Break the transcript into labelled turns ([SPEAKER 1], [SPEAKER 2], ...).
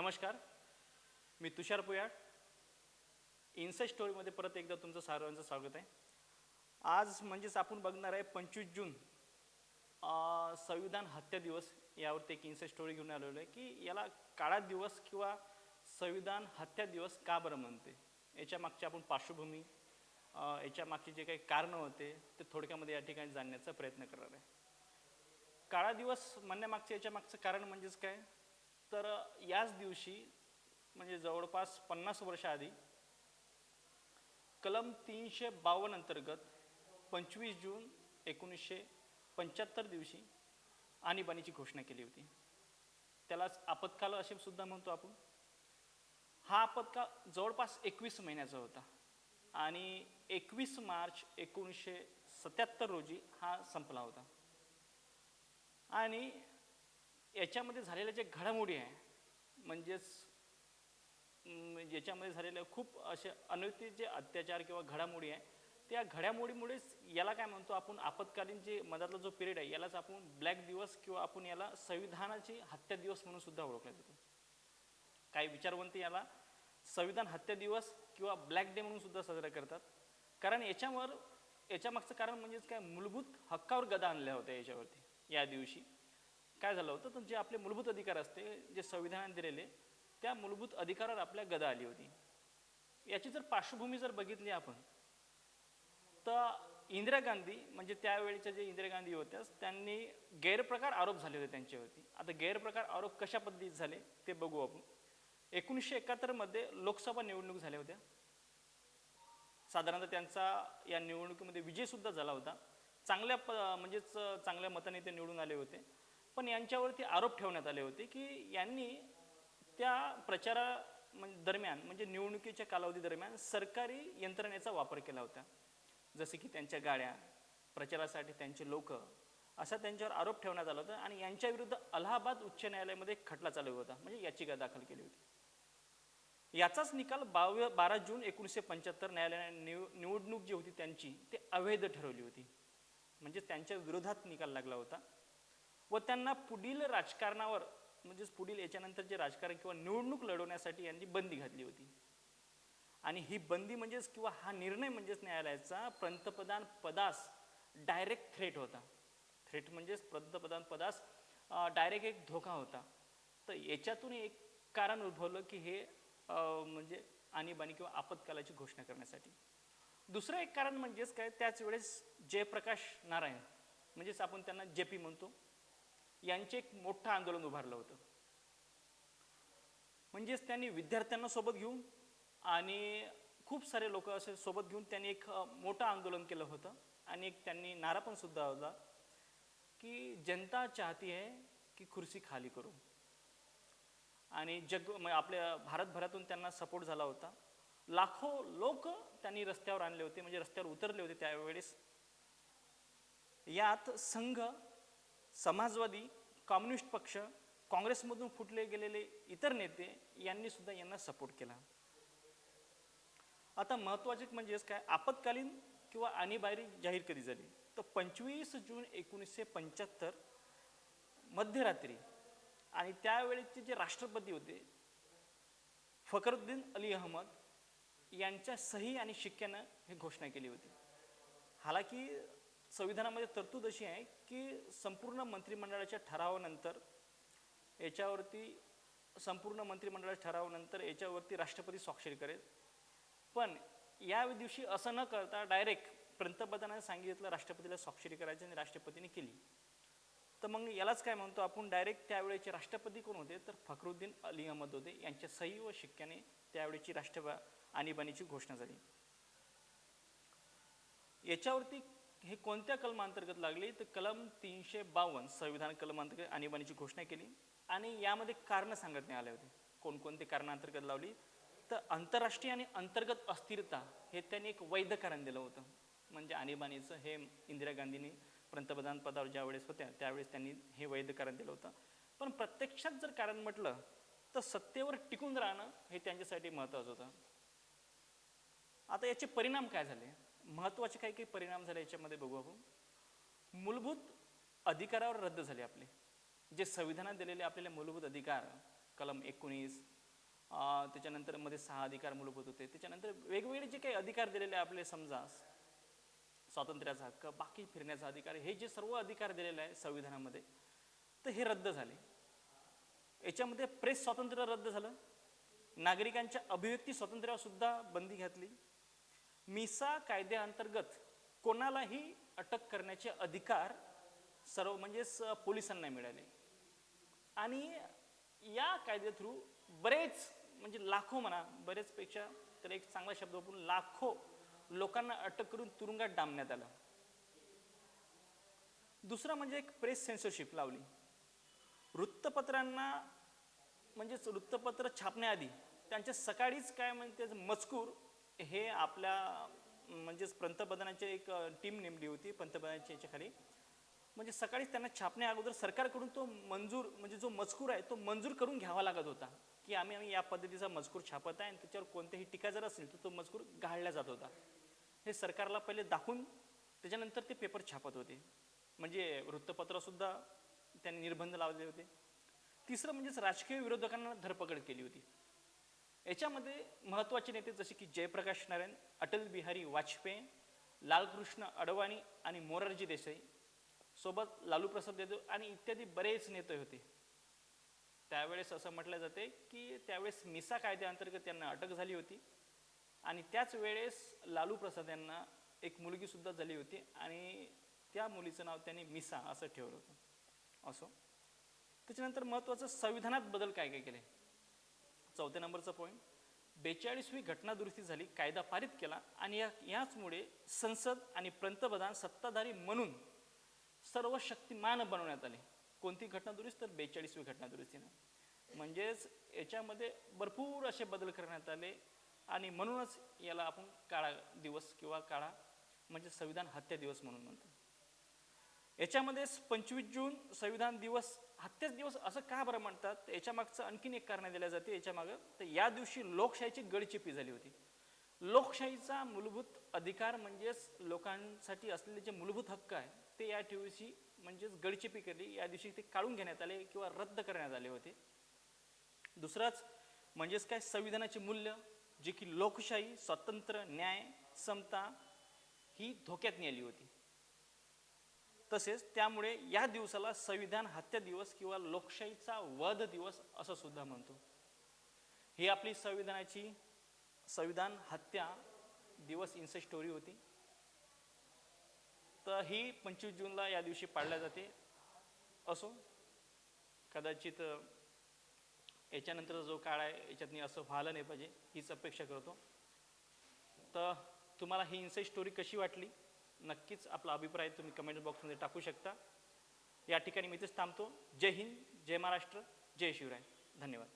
[SPEAKER 1] नमस्कार. मी तुषार पुयाड. इन्साईट स्टोरीमध्ये परत एकदा तुमचं सर्वांचं स्वागत आहे. आज म्हणजेच आपण बघणार आहे पंचवीस जून संविधान हत्या दिवस यावरती एक इन्साईट स्टोरी घेऊन आलेलो आहे की याला काळा दिवस किंवा संविधान हत्या दिवस का बरं म्हणते? याच्या मागची आपण पार्श्वभूमी याच्या मागचे जे काही कारणं होते ते थोडक्यामध्ये या ठिकाणी जाणण्याचा प्रयत्न करणार आहे. काळा दिवस म्हणण्यामागचं याच्या मागचं कारण म्हणजेच काय? तर याच दिवशी म्हणजे जवळपास पन्नास वर्षाआधी कलम तीनशे बावन्न अंतर्गत पंचवीस जून एकोणीसशे पंच्याहत्तर दिवशी आणीबाणीची घोषणा केली होती. त्यालाच आपत्काल असे सुद्धा म्हणतो आपण. हा आपत्काल जवळपास एकवीस महिन्याचा होता. आणि एकवीस मार्च एकोणीसशे सत्याहत्तर रोजी हा संपला होता. आणि याच्यामध्ये झालेल्या जे घडामोडी आहे म्हणजेच याच्यामध्ये झालेल्या खूप असे अनैतिक जे अत्याचार किंवा घडामोडी आहे त्या घडामोडीमुळेच याला काय म्हणतो आपण आपत्कालीन जे मधातला जो पिरियड आहे यालाच आपण ब्लॅक दिवस किंवा आपण याला संविधानाची हत्या दिवस म्हणून सुद्धा ओळखला जातो. काही विचारवंत याला संविधान हत्या दिवस किंवा ब्लॅक डे म्हणून सुद्धा साजरा करतात. कारण याच्यावर याच्यामागचं कारण म्हणजेच काय मूलभूत हक्कावर गदा आणल्या होत्या याच्यावरती या दिवशी. काय झालं होतं? तर जे आपले मूलभूत अधिकार असते जे संविधानाने दिलेले त्या मूलभूत अधिकारावर आपल्या गदा आली होती. याची जर पार्श्वभूमी जर बघितली आपण तर इंदिरा गांधी म्हणजे त्यावेळेच्या जे इंदिरा गांधी होत्या त्यांनी गैरप्रकार आरोप झाले होते त्यांच्यावरती. आता गैरप्रकार आरोप कशा पद्धतीत झाले ते बघू आपण. एकोणीसशे एकाहत्तरमध्ये लोकसभा निवडणूक झाल्या होत्या. साधारणतः त्यांचा या निवडणुकीमध्ये विजयसुद्धा झाला होता. चांगल्या प म्हणजेच चांगल्या मताने ते निवडून आले होते. पण यांच्यावरती आरोप ठेवण्यात आले होते की यांनी त्या प्रचारा म्हणजे दरम्यान म्हणजे निवडणुकीच्या कालावधी दरम्यान सरकारी यंत्रणेचा वापर केला होता. जसे की त्यांच्या गाड्या प्रचारासाठी त्यांचे लोक असा त्यांच्यावर आरोप ठेवण्यात आला होता आणि यांच्या विरुद्ध अलाहाबाद उच्च न्यायालयामध्ये खटला चालू होता म्हणजे याचिका दाखल केली होती. याचाच निकाल बाव बारा जून एकोणीसशे पंच्याहत्तर न्यायालयाने निव निवडणूक जी होती त्यांची ते अवैध ठरवली होती. म्हणजे त्यांच्या विरोधात निकाल लागला होता. व त्यांना पुढील राजकारणावर म्हणजेच पुढील याच्यानंतर जे राजकारण किंवा निवडणूक लढवण्यासाठी यांनी बंदी घातली होती. आणि ही बंदी म्हणजेच किंवा हा निर्णय म्हणजेच न्यायालयाचा पंतप्रधान पदास डायरेक्ट थ्रेट होता. थ्रेट म्हणजेच पंतप्रधान पदास डायरेक्ट एक धोका होता. तर याच्यातून एक कारण उद्भवलं की हे म्हणजे आणीबाणी किंवा आपत्कालाची घोषणा करण्यासाठी. दुसरं एक कारण म्हणजेच काय त्याच वेळेस जयप्रकाश नारायण म्हणजेच आपण त्यांना जे पी म्हणतो. यांचे एक मोठं आंदोलन उभारलं होतं. म्हणजेच त्यांनी विद्यार्थ्यांना सोबत घेऊन आणि खूप सारे लोक असे सोबत घेऊन त्यांनी एक मोठं आंदोलन केलं होतं. आणि एक त्यांनी नारा पण सुद्धा होता की जनता चाहती आहे की खुर्सी खाली करू. आणि जग आपल्या भारतभरातून त्यांना सपोर्ट झाला होता. लाखो लोक त्यांनी रस्त्यावर आणले होते म्हणजे रस्त्यावर उतरले होते त्यावेळेस. यात संघ समाजवादी कम्युनिस्ट पक्ष काँग्रेसमधून फुटले गेलेले इतर नेते यांनी सुद्धा यांना सपोर्ट केला. आता महत्त्वाचे म्हणजेच काय? आपत्कालीन किंवा आणीबाणी जाहीर कधी झाली? तर पंचवीस जून एकोणीसशे पंच्याहत्तर मध्यरात्री आणि त्यावेळेचे जे राष्ट्रपती होते फखरुद्दीन अली अहमद यांच्या सही आणि शिक्क्यानं ही घोषणा केली होती. हालाकी संविधानामध्ये तरतूद अशी आहे की संपूर्ण मंत्रिमंडळाच्या ठरावानंतर याच्यावरती संपूर्ण मंत्रिमंडळाच्या ठरावानंतर याच्यावरती राष्ट्रपती स्वाक्षरी करेल. पण या दिवशी असं न करता डायरेक्ट पंतप्रधानाने सांगितलं राष्ट्रपतीला स्वाक्षरी करायची आणि राष्ट्रपतीने केली. तर मग यालाच काय म्हणतो आपण? डायरेक्ट त्यावेळेचे राष्ट्रपती कोण होते? तर फखरुद्दीन अली अहमद होते. यांच्या सही व शिक्क्याने त्यावेळेची राष्ट्र आणीबाणीची घोषणा झाली. याच्यावरती हे कोणत्या कलमांतर्गत लागली? तर कलम तीनशे बावन्न संविधान कलमांतर्गत आणीबाणीची घोषणा केली. आणि यामध्ये कारणं सांगण्यात आले होते. कोणकोणते कारणांतर्गत लावली? तर आंतरराष्ट्रीय आणि अंतर्गत अस्थिरता हे त्यांनी एक वैध कारण दिलं होतं. म्हणजे आणीबाणीचं हे इंदिरा गांधींनी पंतप्रधान पदावर ज्या वेळेस होत्या त्यावेळेस त्यांनी हे वैध कारण दिलं होतं. पण प्रत्यक्षात जर कारण म्हटलं तर सत्तेवर टिकून राहणं हे त्यांच्यासाठी महत्त्वाचं होतं. आता याचे परिणाम काय झाले? महत्त्वाचे काही काही परिणाम झाले याच्यामध्ये बघू आपण. मूलभूत अधिकारावर रद्द झाले आपले. जे संविधानात दिलेले आपल्याला मूलभूत अधिकार कलम एकोणीस त्याच्यानंतरमध्ये सहा अधिकार मूलभूत होते. त्याच्यानंतर वेगवेगळे जे काही अधिकार दिलेले आपले समजा स्वातंत्र्याचा हक्क बाकी फिरण्याचा अधिकार हे जे सर्व अधिकार दिलेले आहे संविधानामध्ये तर हे रद्द झाले. याच्यामध्ये प्रेस स्वातंत्र्य रद्द झालं. नागरिकांच्या अभिव्यक्ती स्वातंत्र्यावर सुद्धा बंदी घातली. मिसा कायद्याअंतर्गत कोणालाही अटक करण्याचे अधिकार सर्व म्हणजेच पोलिसांना मिळाले. आणि या कायद्या थ्रू बरेच म्हणजे लाखो म्हणा बरेचपेक्षा तर एक चांगला शब्द वापरून लाखो लोकांना अटक करून तुरुंगात डांबण्यात आलं. दुसरं म्हणजे एक प्रेस सेन्सरशिप लावली. वृत्तपत्रांना म्हणजेच वृत्तपत्र छापण्याआधी त्यांच्या सकाळीच काय म्हणते मजकूर हे आपल्या म्हणजेच पंतप्रधानांची एक टीम नेमली होती पंतप्रधानांच्या याच्याखाली. म्हणजे सकाळीच त्यांना छापण्या अगोदर सरकारकडून तो मंजूर म्हणजे जो मजकूर आहे तो मंजूर करून घ्यावा लागत होता. की आम्ही आम्ही या पद्धतीचा मजकूर छापत आहे आणि त्याच्यावर कोणतेही टीका जर असेल तर तो मजकूर गाळला जात होता. हे सरकारला पहिले दाखवून त्याच्यानंतर ते पेपर छापत होते. म्हणजे वृत्तपत्रसुद्धा त्यांनी निर्बंध लावले होते. तिसरं म्हणजेच राजकीय विरोधकांना धरपकड केली होती. याच्यामध्ये महत्त्वाचे नेते जसे की जयप्रकाश नारायण अटल बिहारी वाजपेयी लालकृष्ण अडवाणी आणि मोरारजी देसाई. सोबत लालू प्रसाद यादव आणि इत्यादी बरेच नेते होते. त्यावेळेस असं म्हटलं जाते की त्यावेळेस मिसा कायद्याअंतर्गत त्यांना अटक झाली होती. आणि त्याच वेळेस लालू प्रसाद यांना एक मुलगी सुद्धा झाली होती आणि त्या मुलीचं नाव त्यांनी मिसा असं ठेवलं होतं. असो. त्याच्यानंतर महत्त्वाचं संविधानात बदल काय काय केले? चौथ्या नंबरचा पॉईंट बेचाळीसवी घटना दुरुस्ती झाली कायदा पारित केला आणि या याचमुळे संसद आणि पंतप्रधान सत्ताधारी म्हणून सर्व शक्तिमान बनवण्यात आले. कोणती घटना दुरुस्ती तर बेचाळीसवी घटनादुरुस्तीनं. म्हणजेच याच्यामध्ये भरपूर असे बदल करण्यात आले आणि म्हणूनच याला आपण काळा दिवस किंवा काळा म्हणजे संविधान हत्या दिवस म्हणून म्हणतो. याच्यामध्येच पंचवीस जून संविधान दिवस हत्याच दिवस असं का बरं म्हणतात? याच्या मागचं आणखीन एक कारण दिल्या जाते. याच्या मागं तर या दिवशी लोकशाहीची गडचिपी झाली होती. लोकशाहीचा मूलभूत अधिकार म्हणजेच लोकांसाठी असलेले जे मूलभूत हक्क आहे ते या दिवशी म्हणजेच गडचिपी केली. या दिवशी ते काढून घेण्यात आले किंवा रद्द करण्यात आले होते. दुसराच म्हणजेच काय? संविधानाचे मूल्य जे की लोकशाही स्वतंत्र न्याय समता ही धोक्यात नेली होती. तसेच त्यामुळे या दिवसाला संविधान हत्या दिवस किंवा लोकशाहीचा वध दिवस असं सुद्धा म्हणतो. ही आपली संविधानाची संविधान हत्या दिवस इन्स स्टोरी होती. तर ही पंचवीस जूनला या दिवशी पाळल्या जाते. असो कदाचित याच्यानंतर याच्यानंतरचा जो काळ आहे याच्यातनी असं व्हायला नाही पाहिजे हीच अपेक्षा करतो. तर तुम्हाला ही इन्साईट स्टोरी कशी वाटली? नक्कीच आपला अभिप्राय तुम्ही कमेंट बॉक्समध्ये टाकू शकता. या ठिकाणी मी इथेच थांबतो. जय हिंद जय महाराष्ट्र जय शिवराय. धन्यवाद.